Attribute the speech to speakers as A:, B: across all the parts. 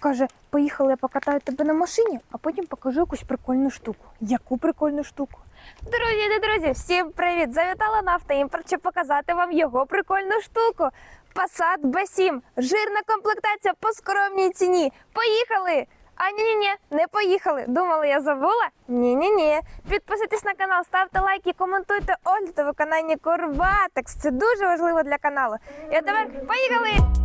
A: Каже, поїхали, я покатаю тебе на машині, а потім покажу якусь прикольну штуку. Яку прикольну штуку? Друзі друзі, всім привіт! Завітала на автоімпорт, щоб показати вам його прикольну штуку. Passat B7. Жирна комплектація по скромній ціні. Поїхали! А ні, ні, ні, не поїхали. Думали, я забула? Ні, ні, ні. Підписуйтесь на канал, ставте лайки, коментуйте огляд та виконання Корватекс. Це дуже важливо для каналу. І тепер поїхали!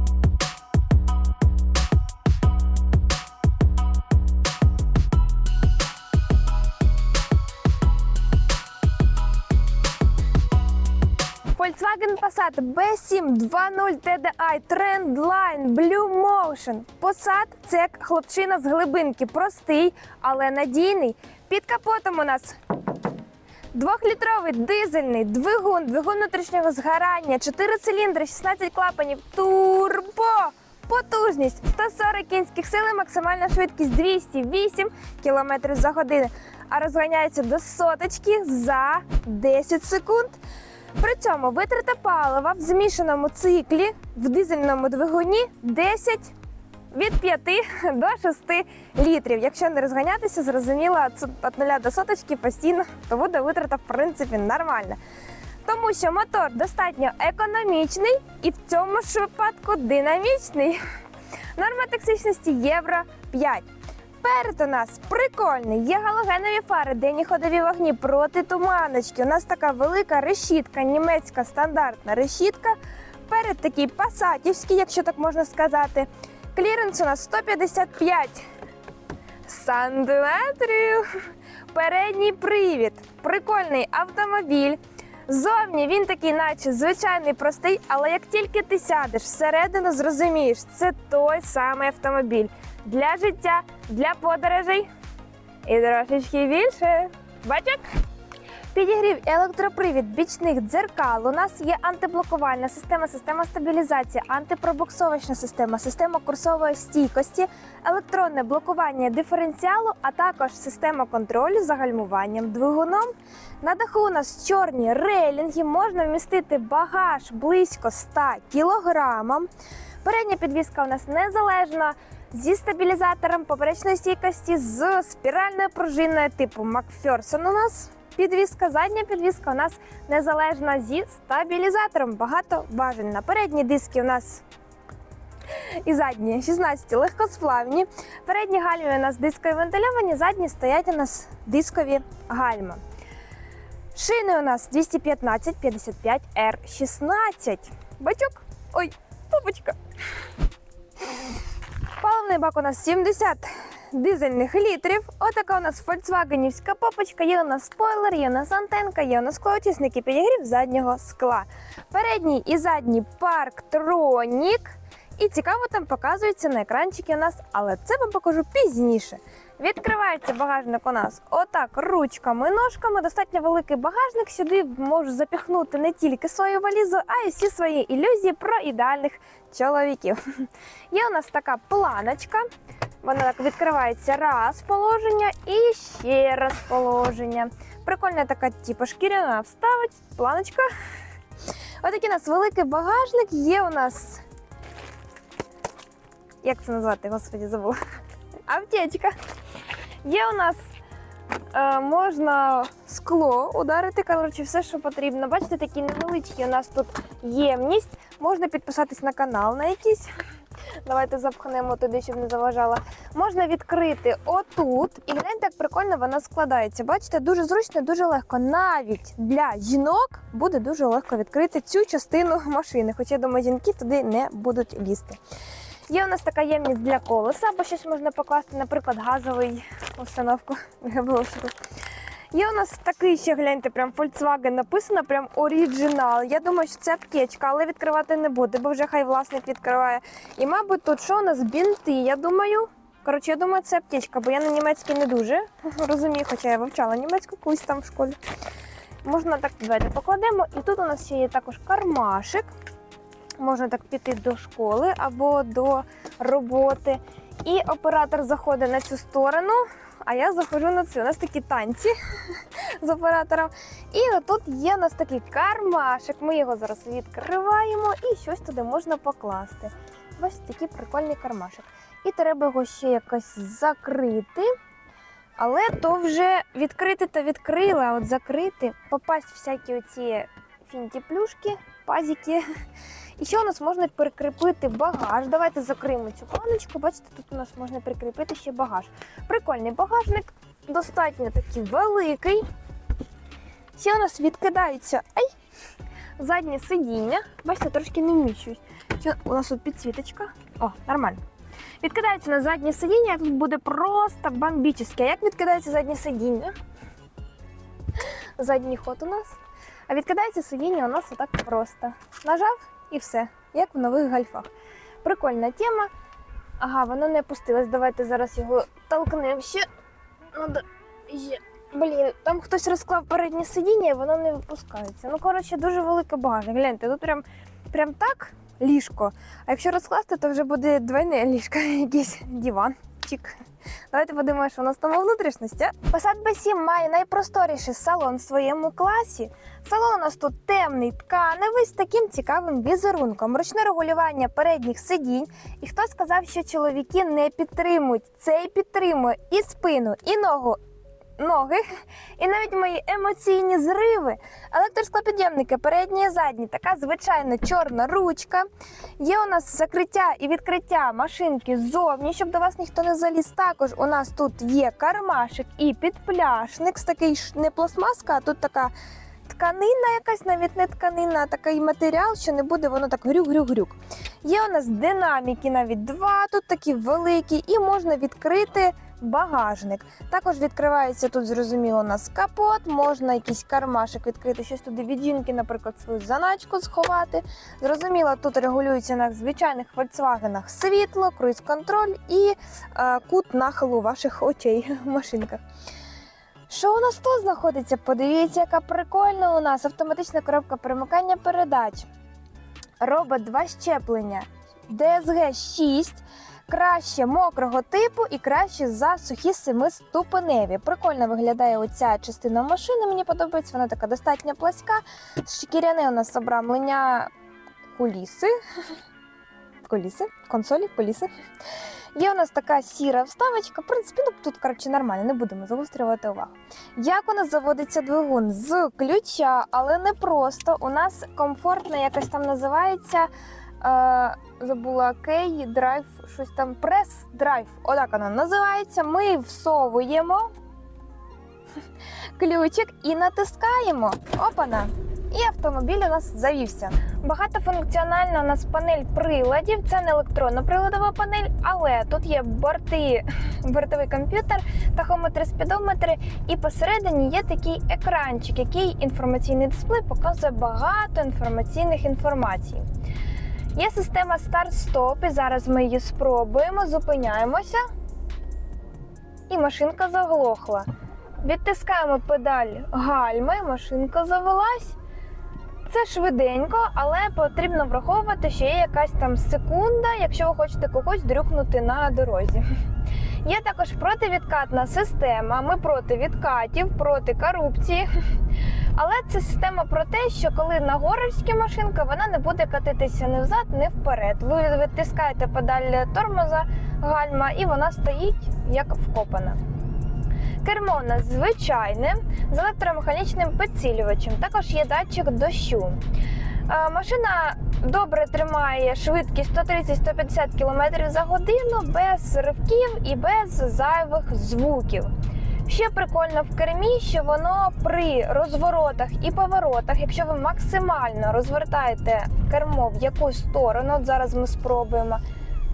A: Volkswagen Passat B7 2.0 TDI Trendline Blue Motion. Passat – це як хлопчина з глибинки. Простий, але надійний. Під капотом у нас Двохлітровий дизельний двигун, двигун внутрішнього згорання, 4 циліндри, 16 клапанів, турбо. Потужність 140 кінських сил, максимальна швидкість 208 км за годину. А розганяється до соточки за 10 секунд. При цьому витрата палива в змішаному циклі в дизельному двигуні 10 від 5 до 6 літрів. Якщо не розганятися, зрозуміло, від 0 до соточки постійно, то буде витрата в принципі нормальна. Тому що мотор достатньо економічний і в цьому ж випадку динамічний. Норма токсичності євро 5. Перед у нас прикольний, є галогенові фари, денні ходові вогні проти туманочки. У нас така велика решітка, німецька стандартна решітка. Перед такий пасатівський, якщо так можна сказати. Кліренс у нас 155 сантиметрів. Передній привід. Прикольний автомобіль. Зовні він такий, наче звичайний простий, але як тільки ти сядеш всередину, зрозумієш, це той самий автомобіль для життя, для подорожей і трошечки більше. Бачок? Підігрів електропривід бічних дзеркал. У нас є антиблокувальна система, система стабілізації, антипробуксовочна система, система курсової стійкості, електронне блокування диференціалу, а також система контролю за гальмуванням двигуном. На даху у нас чорні рейлінги, можна вмістити багаж близько 100 кілограмам. Передня підвізка у нас незалежна зі стабілізатором поперечної стійкості з спіральною пружиною типу Макферсон у нас. Підвізка, задня підвізка у нас незалежна зі стабілізатором. Багато бажань. На передні диски у нас і задні 16 легкосплавні. Передні гальми у нас дискові вентильовані, задні стоять у нас дискові гальма. Шини у нас 215 55 R16. Бачок. Ой, попочка. Паливний бак у нас 70 дизельних літрів. Отака у нас фольксвагенівська попочка. Є у нас спойлер, є у нас антенка, є у нас склоочисники підігрів заднього скла. Передній і задній парктронік. І цікаво там показується на екранчики у нас, але це вам покажу пізніше. Відкривається багажник у нас отак ручками, ножками. Достатньо великий багажник. Сюди можу запіхнути не тільки свою валізу, а й всі свої ілюзії про ідеальних чоловіків. Є у нас така планочка. Вона так відкривається раз положення і ще раз положення. Прикольна така, типу, шкіряна вставить, планочка. Отакий у нас великий багажник. Є у нас. Як це назвати? Господі, забула. Аптечка. Є у нас е, можна скло ударити, коротше, все, що потрібно. Бачите, такі невеличкі у нас тут ємність. Можна підписатись на канал на якийсь. Давайте запхнемо туди, щоб не заважала. Можна відкрити отут. І гляньте, як прикольно вона складається. Бачите, дуже зручно, дуже легко. Навіть для жінок буде дуже легко відкрити цю частину машини. Хоча, я думаю, жінки туди не будуть лізти. Є у нас така ємність для колеса, або щось можна покласти, наприклад, газовий установку. Є у нас такий ще гляньте, прям Volkswagen написано, прям оригінал. Я думаю, що це аптечка, але відкривати не буде, бо вже хай власник відкриває. І, мабуть, тут що у нас бінти, я думаю. Коротше, я думаю, це аптечка, бо я на німецькій не дуже розумію, хоча я вивчала німецьку колись там в школі. Можна так давайте покладемо. І тут у нас ще є також кармашик. Можна так піти до школи або до роботи. І оператор заходить на цю сторону, а я заходжу на цю. У нас такі танці з оператором. І отут є у нас такий кармашик. Ми його зараз відкриваємо і щось туди можна покласти. Ось такий прикольний кармашик. і треба його ще якось закрити. Але то вже відкрити та відкрила, а от закрити, попасть всякі оці фінті-плюшки, пазики. І ще у нас можна прикріпити багаж. Давайте закриємо цю планочку. Бачите, тут у нас можна прикріпити ще багаж. Прикольний багажник, достатньо такий великий. Ще у нас відкидаються ай, заднє сидіння. Бачите, трошки не вміщуюсь. У нас тут підсвіточка. О, нормально. Відкидається на заднє сидіння, тут буде просто бомбічне. Як відкидається заднє сидіння? Задній ход у нас. А відкидається сидіння у нас отак просто. Нажав і все, як в нових гальфах. Прикольна тема. Ага, воно не опустилось. Давайте зараз його толкнемо ще. Надо... є. Блін, там хтось розклав переднє сидіння і воно не випускається. Ну, коротше, дуже велике багажник. Гляньте, тут прям, прям так ліжко. А якщо розкласти, то вже буде двойне ліжко, якийсь диванчик. Давайте подивимося, що у нас там у внутрішності. Passat B7 має найпросторіший салон в своєму класі. Салон у нас тут темний, тканевий з таким цікавим візерунком, ручне регулювання передніх сидінь. І хто сказав, що чоловіки не підтримують? Цей підтримує і спину, і ногу. Ноги, і навіть мої емоційні зриви. Електросклопідйомники передні і задні, така звичайна чорна ручка. Є у нас закриття і відкриття машинки ззовні, щоб до вас ніхто не заліз. Також у нас тут є кармашик і підпляшник, з такий не пластмаска, а тут така тканина, якась навіть не тканина, а такий матеріал, що не буде воно так грюк-грюк-грюк. Є у нас динаміки, навіть два, тут такі великі, і можна відкрити. Багажник. Також відкривається тут, зрозуміло, у нас капот, можна якийсь кармашик відкрити, щось туди від жінки, наприклад, свою заначку сховати. Зрозуміло, тут регулюється на звичайних Volkswagen світло, круїз-контроль і е, кут нахилу ваших очей в машинках. Що у нас тут знаходиться? Подивіться, яка прикольна у нас автоматична коробка перемикання передач. Робот 2 щеплення, DSG 6 краще мокрого типу і краще за сухі семиступеневі. Прикольно виглядає оця частина машини. Мені подобається, вона така достатньо пласка. Шкіряне у нас обрамлення куліси. Коліси, консолі, коліси. Є у нас така сіра вставочка. В принципі, ну тут коротше нормально, не будемо загострювати увагу. Як у нас заводиться двигун з ключа, але не просто. У нас комфортна якось там називається. Забула кей, драйв, щось там прес драйв. Отак вона називається. Ми всовуємо ключик і натискаємо. Опана! І автомобіль у нас завівся. Багатофункціональна у нас панель приладів. Це не електронна приладова панель, але тут є борти, бортовий комп'ютер, тахометри, спідометри, і посередині є такий екранчик, який інформаційний дисплей показує багато інформаційних інформацій. Є система старт-стоп, і зараз ми її спробуємо, зупиняємося, і машинка заглохла. Відтискаємо педаль гальми, машинка завелась. Це швиденько, але потрібно враховувати, що є якась там секунда, якщо ви хочете когось дрюкнути на дорозі. Є також противідкатна система. Ми проти відкатів, проти корупції. Але це система про те, що коли на нагорська машинка, вона не буде катитися ні взад, ні вперед. Ви відтискаєте педаль тормоза гальма, і вона стоїть як вкопана. Кермо у звичайне з електромеханічним підсилювачем. Також є датчик дощу. Е, Машина добре тримає швидкість 130-150 км за годину без ривків і без зайвих звуків. Ще прикольно в кермі, що воно при розворотах і поворотах, якщо ви максимально розвертаєте кермо в якусь сторону, от зараз ми спробуємо,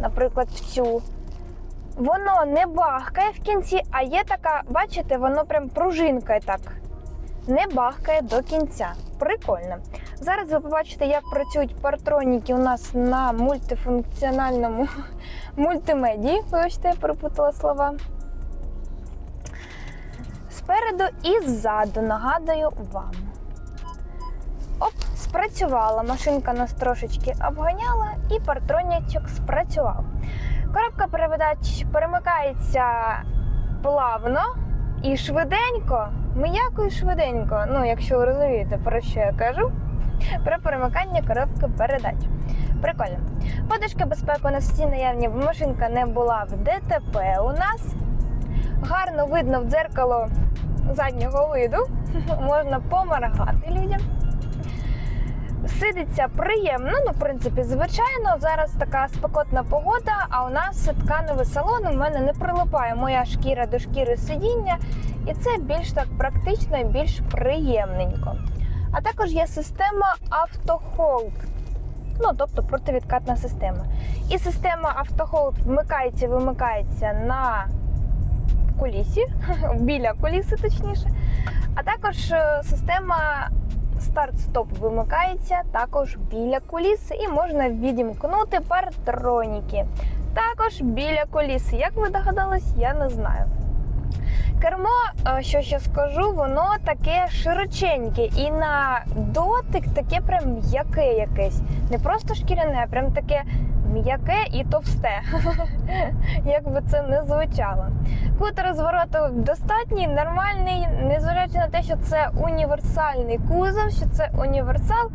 A: наприклад, в цю. Воно не бахкає в кінці, а є така, бачите, воно прям пружинкає так. Не бахкає до кінця. Прикольно. Зараз ви побачите, як працюють партроніки у нас на мультифункціональному мультимедії. Вибачте, я перепутала слова. Спереду і ззаду нагадую вам. Оп, спрацювала. Машинка нас трошечки обганяла, і партронічок спрацював. Коробка передач перемикається плавно і швиденько, м'яко і швиденько. Ну, якщо ви розумієте, про що я кажу, про перемикання коробки передач. Прикольно. Подушки безпеки у нас всі наявні, бо машинка не була в ДТП у нас. Гарно видно в дзеркало заднього виду. Можна поморгати людям. Сидиться приємно, ну, в принципі, звичайно, зараз така спекотна погода, а у нас тканевий салон, у мене не прилипає моя шкіра до шкіри сидіння, і це більш так практично і більш приємненько. А також є система автохолд, ну тобто противідкатна система. І система автохолд вмикається вимикається на кулісі, біля куліси, точніше. А також е, система старт-стоп вимикається також біля куліс і можна відімкнути партроніки. Також біля коліс. Як ви догадались, я не знаю. Кермо, е, що ще скажу, воно таке широченьке і на дотик таке прям м'яке якесь. Не просто шкіряне, а прям таке м'яке і товсте. Як би це не звучало. Кут розвороту достатній, нормальний, незважаючи на те, що це універсальний кузов, що це універсал.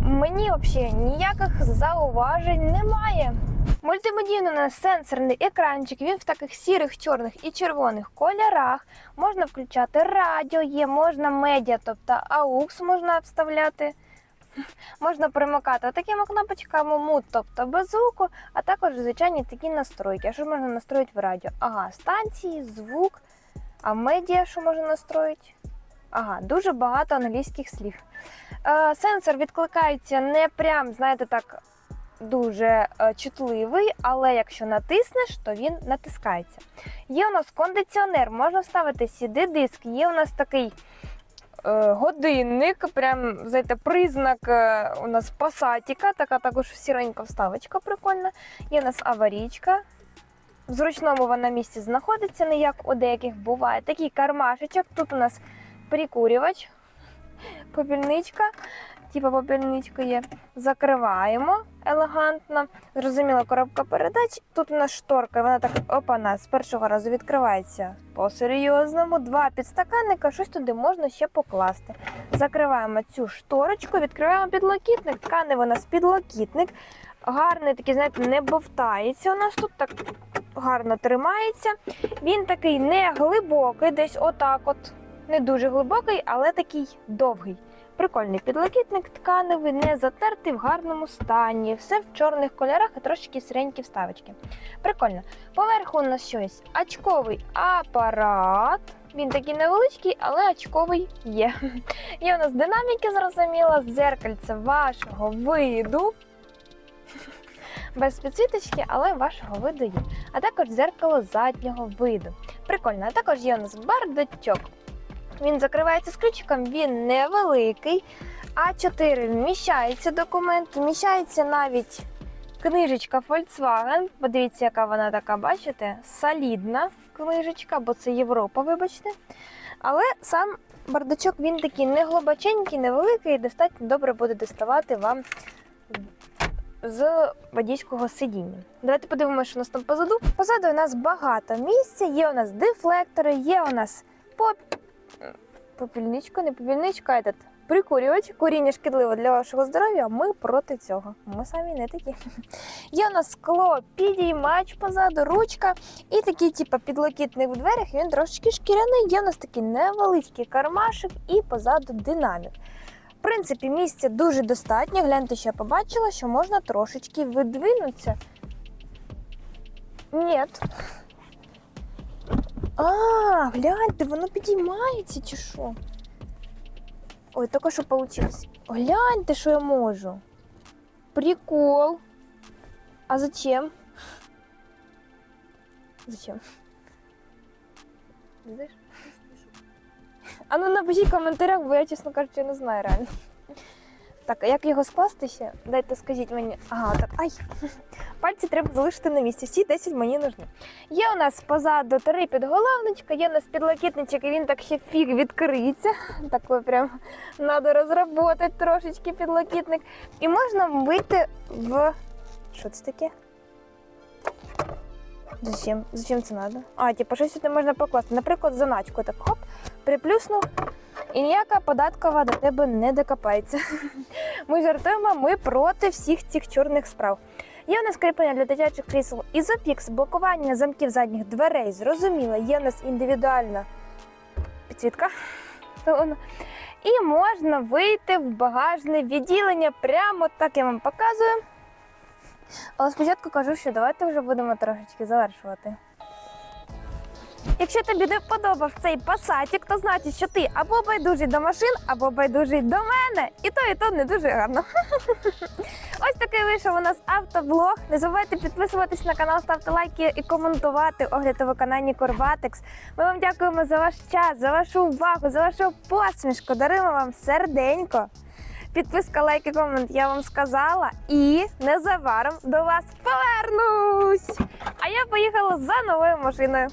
A: Мені взагалі ніяких зауважень немає. Мультимедійний у сенсорний екранчик, він в таких сірих, чорних і червоних кольорах. Можна включати радіо, є, можна медіа, тобто AUX можна вставляти. Можна примикати такими кнопочками мут, тобто без звуку, а також звичайні такі настройки. А що можна настроїти в радіо? Ага, станції, звук, а медіа, що можна настроїти? Ага, дуже багато англійських слів. Е, сенсор відкликається не прям, знаєте, так дуже е, чутливий, але якщо натиснеш, то він натискається. Є у нас кондиціонер, можна вставити CD-диск, є у нас такий годинник, прям знаєте, признак е, у нас пасатіка, така також сіренька вставочка прикольна. Є у нас аварійка. В зручному вона місці знаходиться, не як у деяких буває. Такий кармашечок. Тут у нас прикурювач, попільничка, типу попільничка є. Закриваємо елегантно. Зрозуміла коробка передач. Тут у нас шторка, вона так опана, з першого разу відкривається по-серйозному. Два підстаканника, щось туди можна ще покласти. Закриваємо цю шторочку, відкриваємо підлокітник, ткани у нас підлокітник. Гарний такий, знаєте, не бовтається. У нас тут так гарно тримається. Він такий не глибокий, десь отак от. Не дуже глибокий, але такий довгий. Прикольний підлокітник тканевий, не затертий в гарному стані. Все в чорних кольорах і трошки сиренькі вставочки. Прикольно. Поверху у нас щось очковий апарат. Він такий невеличкий, але очковий є. Є у нас динаміки, зрозуміло, дзеркальце вашого виду. Без підсвіточки, але вашого виду є. А також дзеркало заднього виду. Прикольно. А також є у нас бардачок. Він закривається з ключиком, він невеликий. А4 вміщається документ, вміщається навіть книжечка Volkswagen. Подивіться, яка вона така, бачите? Солідна книжечка, бо це Європа, вибачте. Але сам бардачок він такий не глибоченький, невеликий, і достатньо добре буде доставати вам з водійського сидіння. Давайте подивимося, що у нас там позаду. Позаду у нас багато місця, є у нас дефлектори, є у нас поп... попільничка, не попільничка, а этот прикурювач. Куріння шкідливо для вашого здоров'я. Ми проти цього. Ми самі не такі. Є у нас скло, підіймач позаду, ручка і такий, типу, підлокітник в дверях. Він трошечки шкіряний. Є у нас такий невеличкий кармашик і позаду динамік. В принципі, місця дуже достатньо. Гляньте, що я побачила, що можна трошечки видвинутися. Ні. А, гляньте, воно підіймається чи що? Ой, тільки що вийшло. Гляньте, що я можу. Прикол. А зачем? Зачем? Знаєш? А ну напишіть в коментарях, бо я, чесно кажучи, не знаю реально. Так, а як його скласти ще? Дайте скажіть мені. Ага, так. Ай. Пальці треба залишити на місці. Всі 10 мені нужні. Є у нас позаду три підголовничка, є у нас підлокітничок, і він так ще фіг відкриється. Такий прям треба розробити трошечки підлокітник. І можна вийти в. Що це таке? Зачем? Зачем це треба? А, типу, щось сюди можна покласти. Наприклад, заначку так хоп, приплюснув, і ніяка податкова до тебе не докопається. Ми жартуємо, ми проти всіх цих чорних справ. Є у нас кріплення для дитячих крісел ізопікс, блокування замків задніх дверей. Зрозуміло, є у нас індивідуальна підсвітка. І можна вийти в багажне відділення прямо так я вам показую. Але спочатку кажу, що давайте вже будемо трошечки завершувати. Якщо тобі не вподобав цей пасатік, то значить, що ти або байдужий до машин, або байдужий до мене. І то, і то не дуже гарно. Ось такий вийшов у нас автоблог. Не забувайте підписуватись на канал, ставити лайки і коментувати огляд у виконанні Корватекс. Ми вам дякуємо за ваш час, за вашу увагу, за вашу посмішку. Даруємо вам серденько. Підписка, лайки, комент, я вам сказала. І незабаром до вас повернусь. А я поїхала за новою машиною.